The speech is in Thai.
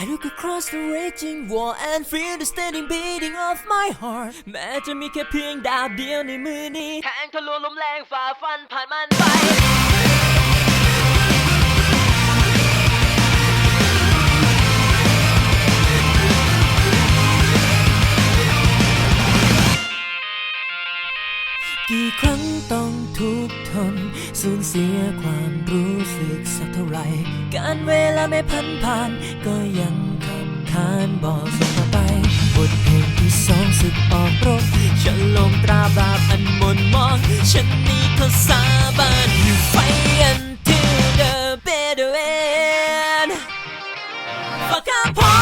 I look across the raging war and feel the steady beating of my heart แม้จะมีแค่เพียงดาวเดียวในมือนี้ แทงทะลวงลมแรงฝ่าฟันผ่านมัน กี่ครั้งต้องทุกทน สูญเสียความรู้สึกสักเท่าไรการเวลาไม่พันผ่าน ก็ยังขับคานบอกส่งไป บทเพลงที่สองสึกออกรบฉันลงตราบาปอันมนมอง ฉันนี้ก็สาบานอยู่ไฟอัน till the bitter end Fuck up